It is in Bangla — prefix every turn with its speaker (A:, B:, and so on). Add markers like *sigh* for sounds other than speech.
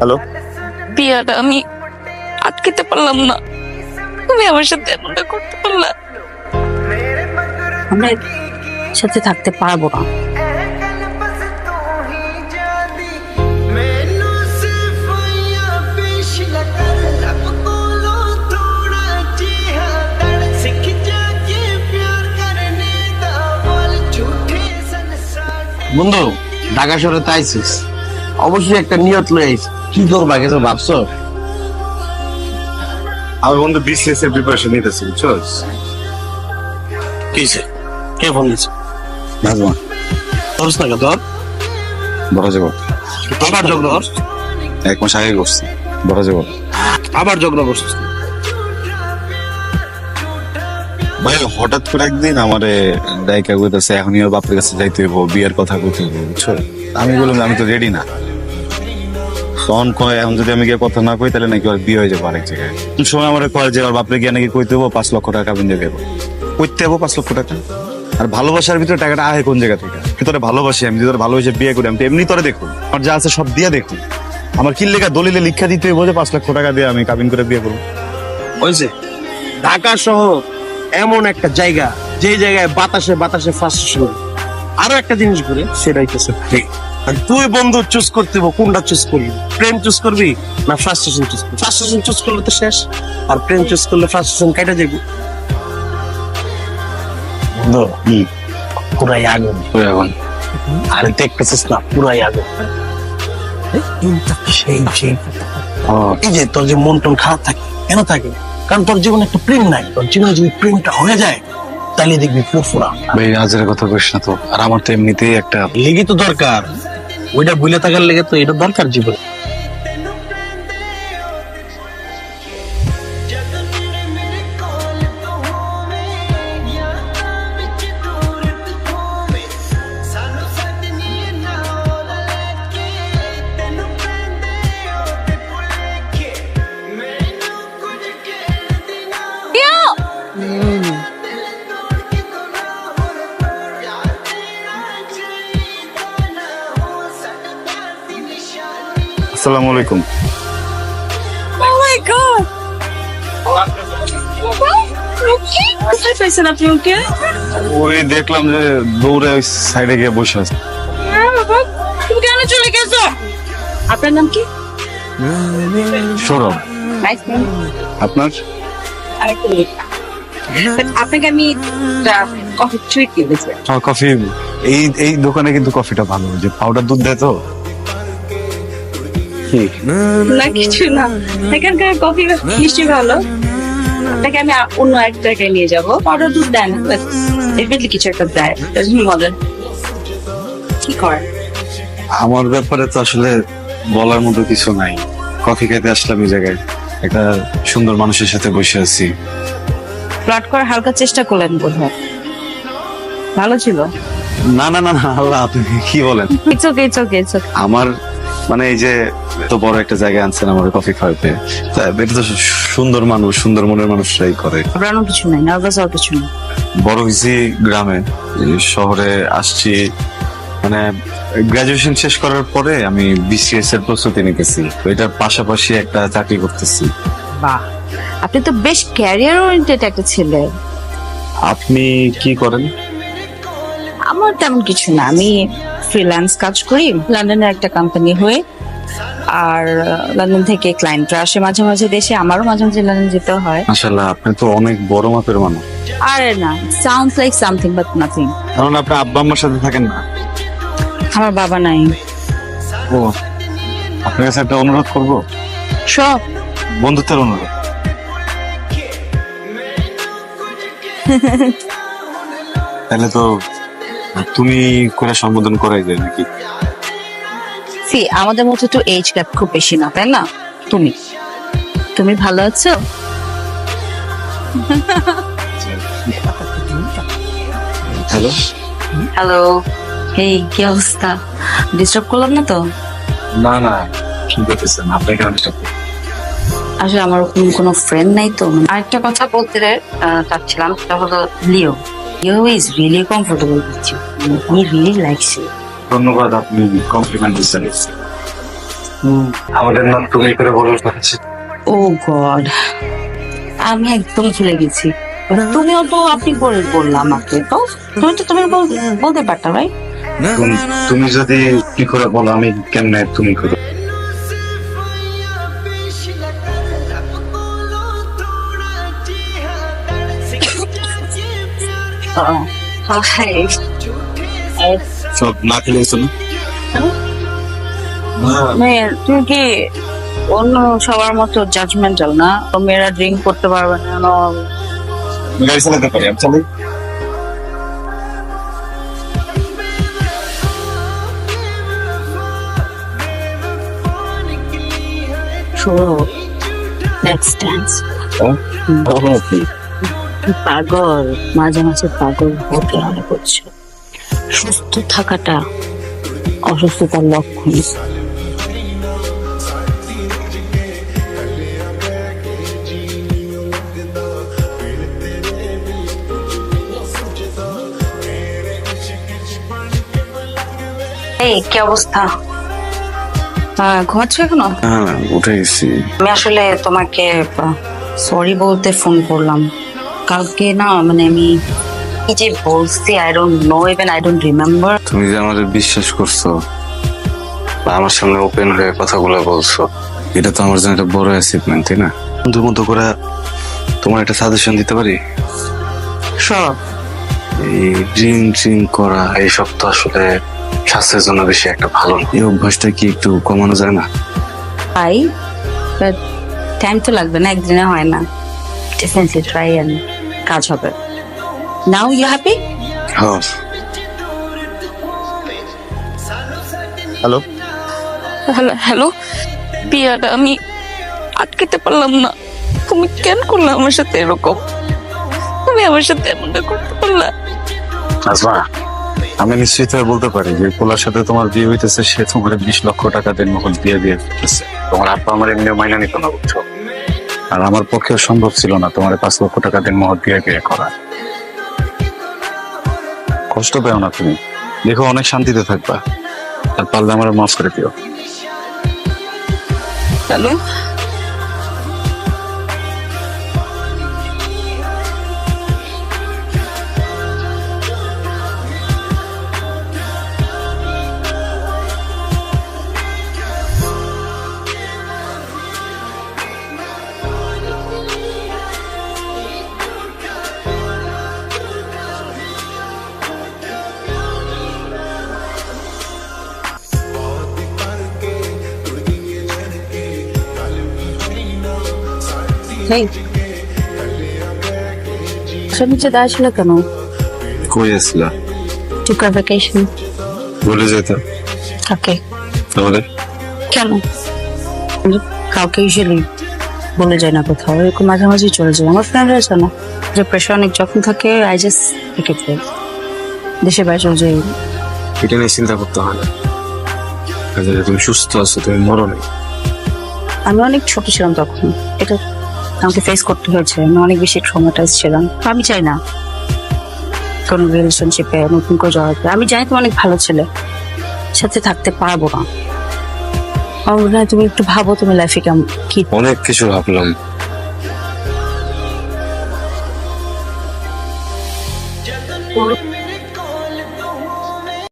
A: হ্যালো?
B: বিয়াটা আমি আটকেতে পারলাম না। তুমি আমার সাথে এমনটা করতে পারলা? আমরা সাথে থাকতে পারব না।
C: বন্ধু ঢাকা শহরে তো অবশ্যই একটা নিয়ত লয়ে কি করবা কিছু ভাবছ?
A: আমি বন্ধু বিসিএস এর প্রিপারেশন নিতেছি বুঝছস?
C: কিসে কে ফোন দিছে?
A: নাজমা।
C: তোর না
A: বড় যাব।
C: আবার যোগ ধর।
A: এক মাস আগে করছি বড় যাব।
C: আবার যোগ করছিস
A: ভাই হঠাৎ করে একদিন আমারে ডাইকা কইতাছে এখনই ওর বাপের কাছে যাইতে হইব বিয়ের কথা কইতে হইব বুঝছ? আমি বললাম আমি তো রেডি না। তখন কয়, এখন যদি আমি গিয়ে কথা না কই, তাহলে নাকি বিয়ে হয়ে যাব আরেক জায়গায়। সময় আমার কয় যে বাপরে গিয়ে নাকি পাঁচ লক্ষ টাকা বিন্দে দেবো। কইতে হব পাঁচ লক্ষ টাকা। আর ভালোবাসার ভিতরে টাকাটা আহে কোন জায়গা থেকে? আমি তোরে ভালোবাসি, আমি বিয়ে করি, আমি তো এমনি দেখুন আমার যা আছে সব দিয়ে দেখুন আমার কি লেখা দলিলে লিখা দিতে যে, পাঁচ লক্ষ টাকা দিয়ে আমি কাবিন করে বিয়ে করব?
C: হয়েছে ঢাকা শহর এমন একটা জায়গা যে জায়গায় বাতাসে বাতাসে শুরু আরও একটা জিনিস ঘুরে, সেটাই হচ্ছে প্রেম। আর তুই বন্ধু চুজ করতে কোনটা চুজ করবি? প্রেম চুজ করবি না ফ্রাস্ট্রেশন চুজ করবি? ফ্রাস্ট্রেশন চুজ করলে তো শেষ আর প্রেম চুজ করলে ফ্রাস্ট্রেশন কেটে যাবি। পুরাই আগুন।
A: ওই এখন
C: আর দেখতেছিস না পুরাই আগুন। সেই সেই। এই যে তোর যে মন টন খারাপ থাকে কেন থাকে? কারণ তোর জীবনে একটা প্রেম নাই তোর জীবনে যদি প্রেমটা হয়ে যায় তাহলে দেখবি ফুরফুরা
A: ভাই আজের কথা কইস না তো। আর আমার তো এমনিতেই একটা
C: লেগে তো দরকার। ওইটা ভুলে থাকার লেগে তো এটা দরকার জীবনে।
A: আসসালামু আলাইকুম।
B: ও মাই গড কোথায় পাইছেন আপনি ওকে?
A: ওই দেখলাম যে দৌড়ে ওই সাইডে গিয়ে বসে আছে।
B: হ্যাঁ বাবা তুমি কেন চলে গেছো? আপনার নাম কি?
A: সৌরভ।
B: নাইস নেম
A: আপনার?
B: আরেকটা মিনিট আপনাকে আমি কফি ট্রিট দিয়েছি।
A: কফি এই এই দোকানে কিন্তু কফিটা ভালো যে পাউডার দুধ দেয় তো?
B: না কিছু না। এখানকার কফি মিষ্টি ভালো। আপনাকে আমি অন্য এক জায়গায় নিয়ে যাব। পাউডার দুধ দেন ডেফিনেটলি কিছু একটা দেয়। মজার কি করেন
A: আমার ব্যাপারে তো আসলে বলার মতো কিছু নাই। কফি খেতে আসলাম এই জায়গায়। একটা সুন্দর মানুষের সাথে বসে আছি।
B: ফ্লার্ট করার হালকা চেষ্টা করলেন বোধ হয় ভালো ছিল?
A: না না না না আল্লাহ আপনি কি বলেন?
B: It's okay it's okay it's okay
A: আমার মানে এই যে এত বড় একটা জায়গায় আনছেন আমার কফি খাওয়াতে এটা তো সুন্দর মানুষ সুন্দর মনের মানুষরাই করে।
B: কিছু নাই নার্ভাস হওয়ার কিছু নেই।
A: বড় হয়েছি গ্রামে শহরে আসছি মানে গ্রাজুয়েশন শেষ করার পরে আমি বিসিএস এর প্রস্তুতি নিতেছি। তো এটার পাশাপাশি একটা চাকরি করতেছি।
B: বাহ আপনি তো বেশ ক্যারিয়ার ওরিয়েন্টেড একটা ছেলে।
A: আপনি কি করেন?
B: আমার তেমন কিছু না। আমি ফ্রিল্যান্স কাজ করি লন্ডনের একটা কোম্পানি হয়ে আর লন্ডন থেকে ক্লায়েন্টরা আসে মাঝে মাঝে দেশে আমারও মাঝে মাঝে লন্ডন যেতে হয়।
A: মাশাল্লাহ আপনি তো অনেক বড় মাপের মানুষ।
B: আরে না sounds like something but nothing
A: কারণ আপনি আব্বা আম্মার সাথে থাকেন না।
B: আমার বাবা নাই।
A: ও আপনার কাছে একটা অনুরোধ করব?
B: সব।
A: বন্ধুত্বের অনুরোধ। *laughs* তাহলে তো তুমি করে সম্বোধন করাই যায় নাকি?
B: সি আমাদের মধ্যে তো এজ গ্যাপ খুব বেশি না তাই না? তুমি। তুমি ভালো আছো?
A: হ্যালো
B: হ্যালো এই কি অবস্থা? ডিস্টার্ব করলাম না তো?
A: না না কি করতেছেন আপনাকে আমি
B: আসলে আমার কোনো ফ্রেন্ড নাই তো। আরেকটা কথা বলতে চাচ্ছিলাম সেটা হলো Leo. Leo is really comfortable with you he really likes you
A: ধন্যবাদ আপনি কমপ্লিমেন্ট দিচ্ছেন। আমাদের নাম তুমি করে বলার কথা ছিল
B: ও গড। আমি একদম ভুলে গেছি। তুমিও তো আপনি করে বললা আমাকে। তো তুমি তো তুমি বল- বলতে পারতা ভাই
A: তুম- তুমি যদি কি করে বলো আমি কেমনে তুমি করে সব না খেলে শোনো
B: মানে তুমি কি অন্য সবার মতো জাজমেন্টাল না তো মেয়েরা ড্রিঙ্ক করতে পারবে না না
A: গাড়ি চালাতে পারি আমি চালাই
B: শুরু নেক্সট ডান্স
A: হ্যাঁ?
B: পাগল? মাঝে মাঝে পাগল হতে হবে করছে। সুস্থ থাকাটা অসুস্থতার লক্ষণ। এই কি অবস্থা? আহ, ঘুমাচ্ছ এখনও?
A: হ্যাঁ উঠে গেছি।
B: আমি আসলে তোমাকে সরি বলতে ফোন করলাম। কালকে না মানে আমি কি যে বলছি I don't know even I don't remember
A: তুমি যে আমাদের বিশ্বাস করছ বা আমার সামনে ওপেন হয়ে কথাগুলো বলছো এটা তো আমার জন্য একটা বড় অ্যাচিভমেন্ট তাই না? বন্ধুর মতো করে তোমার একটা সাজেশন দিতে পারি?
B: সব।
A: এই ড্রিঙ্ক ড্রিঙ্ক করা এইসব তো আসলে স্বাস্থ্যের জন্য বেশি একটা ভালো এই অভ্যাসটা কি একটু কমানো যায় না?
B: পাই বাট টাইম তো লাগবে না একদিনে হয় না। ডেফিনেটলি ট্রাই অ্যান্ড কাজ হবে। নাও ইউ হ্যাপি
A: হ্যাঁ। হ্যালো
D: হ্যালো হ্যালো পিয়াটা আমি আটকাতে পারলাম না। তুমি কেন করলে আমার সাথে এরকম? তুমি আমার সাথে এমনটা করতে পারলা?
A: আসমা আমি নিশ্চিত হয়ে বলতে পারি যে পোলার সাথে তোমার বিয়ে হইতেছে সে তোমার বিশ লক্ষ টাকা দেন মহল দিয়ে দিয়ে তোমার আপা আমার এমনি মাইনা নিত না বুঝছ? আর আমার পক্ষেও সম্ভব ছিল না তোমার পাঁচ লক্ষ টাকা দিন মহৎ দিয়ে বিয়ে করা। কষ্ট পেও না তুমি। দেখো, অনেক শান্তিতে থাকবা। আর পারলে আমার মাফ করে দিও।
D: হ্যালো?
B: হেই সব নিচে দাঁড়িয়ে ছিল কেন?
A: কই আসলা?
B: টুকা ভ্যাকেশন
A: বলে যেতে
B: কাকে?
A: তাহলে
B: কেন? আমি কাউকে ইউজুয়ালি বলে যায় না কোথাও। এরকম মাঝে মাঝে চলে যায় আমার ফ্রেন্ড না? যে প্রেশার অনেক যখন থাকে আই জাস্ট থেকে দেশে বাইরে চলে যাই।
A: এটা নিয়ে চিন্তা করতে হয় না। কাজে তুমি সুস্থ আছো তুমি মরো নেই।
B: আমি অনেক ছোট ছিলাম তখন। এটা আমাকে ফেস করতে হয়েছে। আমি অনেক বেশি ট্রমাটাইজ ছিলাম। আমি চাই না কোনো রিলেশনশিপে নতুন করে জড়াতে আমি জানি তুমি অনেক ভালো ছেলে। সাথে থাকতে পারব না। আমার তুমি একটু ভাবো তুমি লাইফে কেমন কি
A: অনেক কিছু ভাবলাম।